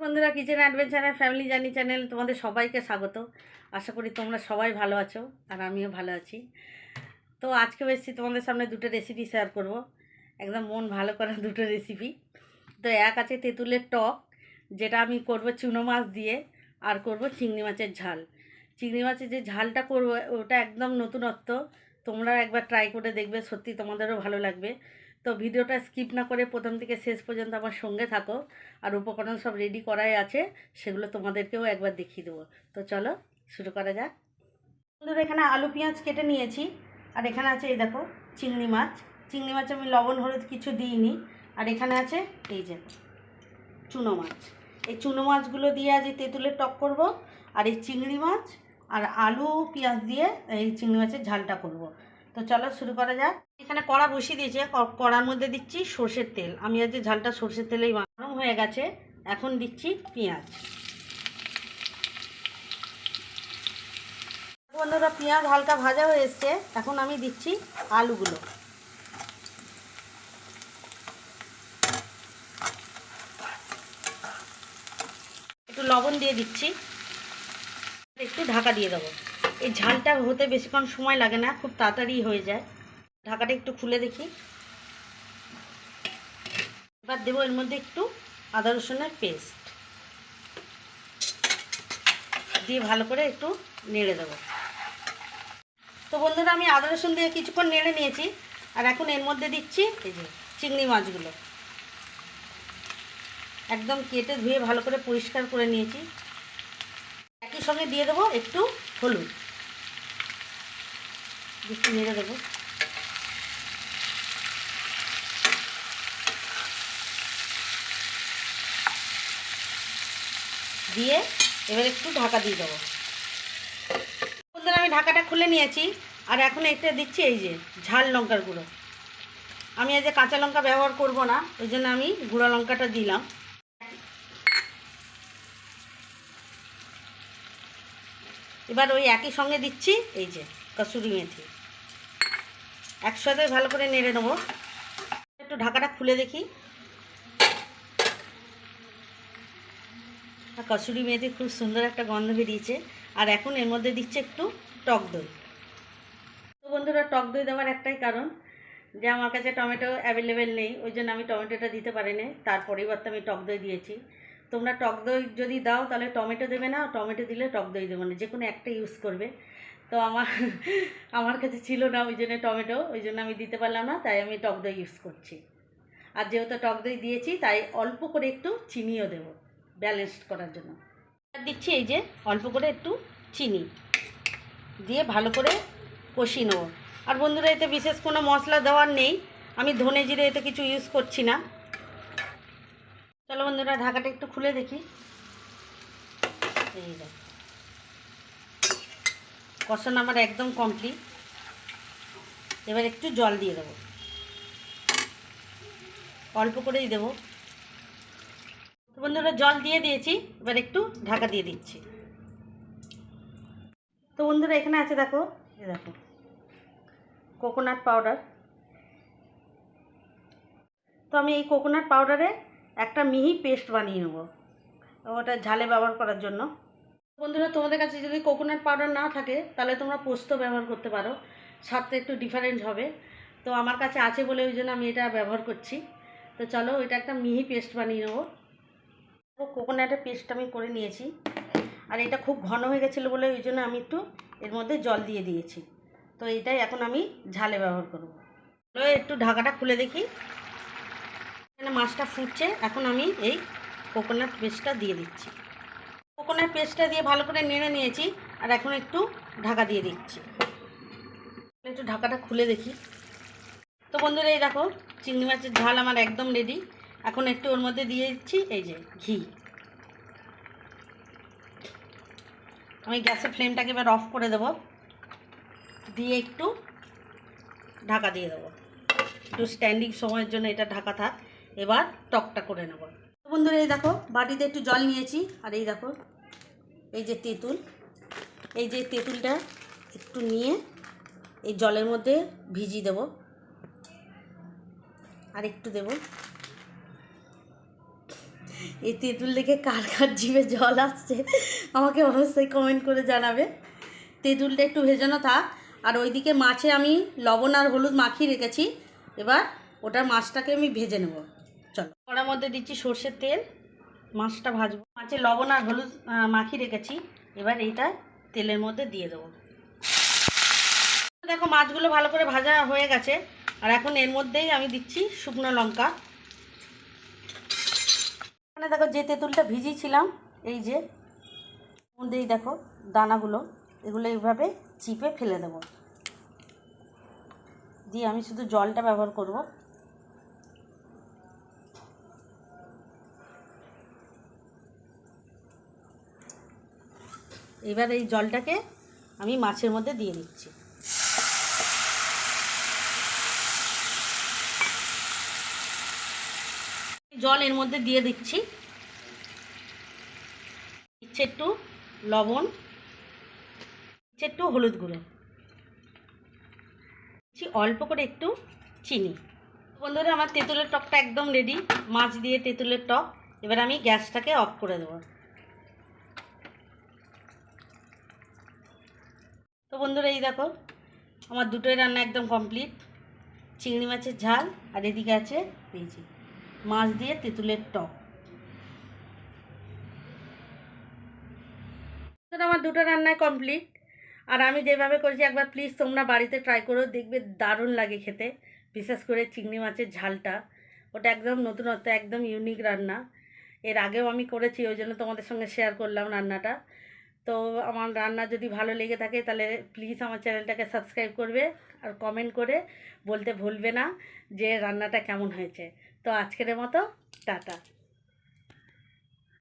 বন্ধুরা কিচেন অ্যাডভেঞ্চারের family journey channel তোমাদের সবাইকে স্বাগত। আশা করি তোমরা সবাই ভালো আছো আর আমিও ভালো আছি। তো আজকে এসেছি তোমাদের সামনে দুটো রেসিপি শেয়ার করব। একদম মন ভালো করা দুটো রেসিপি তো এক আছে তেঁতুলের টক, যেটা আমি করব চুনো মাছ দিয়ে আর করব চিংড়ি মাছের ঝাল। চিংড়ি মাছের যে ঝালটা করব, ওটা একদম নতুনত্ব। তোমরা একবার ট্রাই করে দেখবে, সত্যি তোমাদেরও ভালো লাগবে। তো ভিডিওটা স্কিপ না করে প্রথম থেকে শেষ পর্যন্ত আমার সঙ্গে থাকো। আর উপকরণ সব রেডি করাই আছে, সেগুলো তোমাদেরকেও একবার দেখিয়ে দেবো। তো চলো, শুরু করা যাক। বন্ধুরা, এখানে আলু, পেঁয়াজ কেটে নিয়েছি। আর এখানে আছে এই দেখো, চিংড়ি মাছ। চিংড়ি মাছ আমি লবণ, হলুদ কিছু দিইনি। আর এখানে আছে এই যে চুনো মাছ। এই চুনো মাছগুলো দিয়ে আজ তেঁতুলের টক করব। আর এই চিংড়ি মাছ আর আলু, পেঁয়াজ দিয়ে এই চিংড়ি মাছের ঝালটা করব। তো চলো শুরু করা যাক। এখানে কড়া বসিয়ে দিয়েছে। কড়ার মধ্যে দিচ্ছি সর্ষের তেল। আমি আজকে ঝালটা সর্ষের তেলেই গরম হয়ে গেছে। এখন দিচ্ছি পেঁয়াজ। বন্ধুরা, পেঁয়াজ হালকা ভাজা হয়ে এসছে। এখন আমি দিচ্ছি আলুগুলো। একটু লবণ দিয়ে দিচ্ছি। একটু ঢাকা দিয়ে দেবো। এই ঝালটা হতে বেশিক্ষণ সময় লাগে না, খুব তাড়াতাড়ি হয়ে যায়। ঢাকাটা একটু খুলে দেখি। এবার দেবো এর মধ্যে একটু আদা রসুনের পেস্ট। দিয়ে ভালো করে একটু নেড়ে দেবো। তো বন্ধুরা, আমি আদা রসুন দিয়ে কিছুক্ষণ নেড়ে নিয়েছি, আর এখন এর মধ্যে দিচ্ছি এই যে চিংড়ি মাছগুলো। একদম কেটে ধুয়ে ভালো করে পরিষ্কার করে নিয়েছি। একই সঙ্গে দিয়ে দেবো একটু হলুদ। একটু নেড়ে দেবো দিয়ে এবার একটু ঢাকা দিয়ে দেবো। বন্ধুরা আমি ঢাকাটা খুলে নিয়েছি, আর এখন এটা দিচ্ছি এই যে ঝাল লঙ্কার গুঁড়ো। আমি আজ কাঁচা লঙ্কা ব্যবহার করব না, ওই জন্য আমি গুঁড়া লঙ্কাটা দিলাম। এবার ওই একই সঙ্গে দিচ্ছি, এই যে। কসুরি মেথি একসাথে ভালো করে নেড়ে নেব। একটু ঢাকাটা খুলে দেখি। আর কসুরি মেথি খুব সুন্দর একটা গন্ধ বেরিয়েছে। আর এখন এর মধ্যে দিচ্ছে একটু টক দই। তো বন্ধুরা, টক দই দেওয়ার একটাই কারণ যে আমার কাছে টমেটো অ্যাভেলেবেল নেই, ওই জন্য আমি টমেটোটা দিতে পারিনি। তার পরিবর্তে আমি টক দই দিয়েছি। তোমরা টক দই যদি দাও, তাহলে টমেটো দেবে না। টমেটো দিলে টক দই দেবে না। যে কোনো একটা ইউজ করবে। তো আমার আমার কাছে ছিল না ওই জন্য টমেটো, ওই জন্য আমি দিতে পারলাম না, তাই আমি টক দই ইউজ করছি। আর যেহেতু টক দই দিয়েছি, তাই অল্প করে একটু চিনিও দেবো ব্যালেন্স করার জন্য। দিচ্ছি এই যে অল্প করে একটু চিনি, দিয়ে ভালো করে কষিয়ে নেব। আর বন্ধুরা, এতে বিশেষ কোনো মশলা দেওয়ার নেই, আমি ধনে জিরে এতে কিছু ইউজ করছি না। চলো বন্ধুরা, ঢাকাটা একটু খুলে দেখি। এই দেখ কষানো আমার একদম কমপ্লিট এবার একটু জল দিয়ে দেবো। অল্প করেই দেবো। তো বন্ধুরা, জল দিয়ে দিয়েছি, এবার একটু ঢাকা দিয়ে দিচ্ছি। তো বন্ধুরা, এখানে আছে দেখো, এই দেখো কোকোনাট পাউডার তো আমি এই কোকোনাট পাউডারে একটা মিহি পেস্ট বানিয়ে নেব। ওটা ঝালে ব্যবহার করার জন্য। বন্ধুরা, তোমাদের কাছে যদি কোকোনাট পাউডার না থাকে, তাহলে তোমরা পোস্ত ব্যবহার করতে পারো। স্বাদটা একটু ডিফারেন্ট হবে। তো আমার কাছে আছে বলে ওই জন্য আমি এটা ব্যবহার করছি। তো চলো এটা একটা মিহি পেস্ট বানিয়ে নেব। কোকোনাটের পেস্ট আমি করে নিয়েছি। আর এটা খুব ঘন হয়ে গেছিল বলে ওই জন্য আমি একটু এর মধ্যে জল দিয়ে দিয়েছি। তো এটাই এখন আমি ঝালে ব্যবহার করব। তো একটু ঢাকাটা খুলে দেখি। এখানে মাছটা ফুটছে, এখন আমি এই কোকোনাট পেস্টটা দিয়ে দিচ্ছি। কোকোনাট পেস্টটা দিয়ে ভালো করে নেড়ে নিয়েছি, আর এখন একটু ঢাকা দিয়ে দিচ্ছি। একটু ঢাকাটা খুলে দেখি। তো বন্ধুরা, এই দেখো, চিংড়ি মাছের ঝাল আমার একদম রেডি এখন একটু ওর মধ্যে দিয়ে দিচ্ছি, এই যে ঘি। আমি গ্যাসের ফ্লেমটাকে এবার অফ করে দেবো। দিয়ে একটু ঢাকা দিয়ে দেবো। একটু স্ট্যান্ডিং সময়ের জন্য এটা ঢাকা থাক। এবার টকটা করে নেব। বন্ধুরা, এই দেখো, বাটিতে একটু জল নিয়েছি, আর এই দেখো এই যে তেঁতুল, এই যে তেঁতুলটা একটু নিয়ে এই জলের মধ্যে ভিজিয়ে দেবো। আর একটু দেবো। এই তেঁতুল দেখে কার কার জিভে জল আসছে, আমাকে অবশ্যই কমেন্ট করে জানাবে। তেঁতুলটা একটু ভেজানো থাক। আর ওইদিকে মাছে আমি লবণ আর হলুদ মাখিয়ে রেখেছি। এবার ওটার মাছটাকে আমি ভেজে নেব। চলো। কড়ার মধ্যে দিচ্ছি সর্ষের তেল। মাছটা ভাজবো। মাছে লবণ আর হলুদ মাখিয়ে রেখেছি। এবার এইটা তেলের মধ্যে দিয়ে দেবো। দেখো, মাছগুলো ভালো করে ভাজা হয়ে গেছে। আর এখন এর মধ্যেই আমি দিচ্ছি শুকনো লঙ্কা। এখানে দেখো, যে তেঁতুলটা ভিজিয়েছিলাম, এই যে মধ্যেই দেখো দানাগুলো, এগুলো এইভাবে চিপে ফেলে দেবো। দিয়ে আমি শুধু জলটা ব্যবহার করব। এবার এই জলটাকে আমি মাছের মধ্যে দিয়ে দিচ্ছি। জল এর মধ্যে দিয়ে দিচ্ছি। দিচ্ছে একটু লবণ, দিচ্ছে একটু হলুদ গুঁড়ো অল্প করে একটু চিনি। বন্ধুরা, আমার তেঁতুলের টকটা একদম রেডি মাছ দিয়ে তেঁতুলের টক। এবার আমি গ্যাসটাকে অফ করে দেবো। বন্ধুরা, এই দেখো, আমার দুটোই রান্না একদম কমপ্লিট চিংড়ি মাছের ঝাল, আর এদিকে আছে এই যে মাছ দিয়ে তেঁতুলের টক। আমার দুটো রান্নায় কমপ্লিট আর আমি যেভাবে করেছি, একবার প্লিজ তোমরা বাড়িতে ট্রাই করো দেখবে, দারুণ লাগে খেতে, বিশেষ করে চিংড়ি মাছের ঝালটা। ওটা একদম নতুনত্ব একদম ইউনিক রান্না। এর আগেও আমি করেছি, ওই জন্য তোমাদের সঙ্গে শেয়ার করলাম রান্নাটা। তো আমার রান্না যদি ভালো লেগে থাকে, তাহলে প্লিজ আমার চ্যানেলটাকে সাবস্ক্রাইব করবে আর কমেন্ট করে বলতে ভুলবে না যে রান্নাটা কেমন হয়েছে। তো আজকের মতো, টাটা।